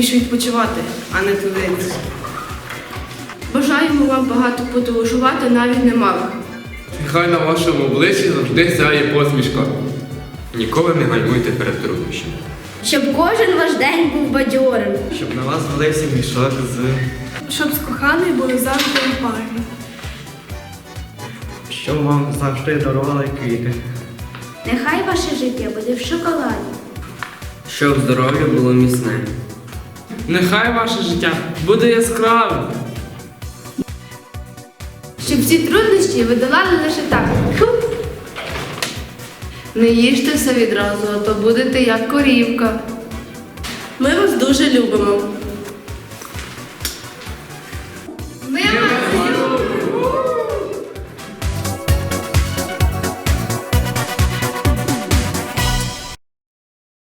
більше відпочивати, а не трудитися. Бажаємо вам багато подорожувати, навіть немало. Нехай на вашому обличчі завжди сяє посмішка. Ніколи не гальмуйте перед труднощами. Щоб кожен ваш день був бадьорим. Щоб на вас валився мішок з Щоб з коханою були завжди у парі. щоб вам завжди дарували квіти. Нехай ваше життя буде в шоколаді. Щоб здоров'я було міцне. Нехай ваше життя буде яскравим. Щоб всі труднощі ви долали лише так. Не їжте все відразу, а то будете як корівка. Ми вас дуже любимо.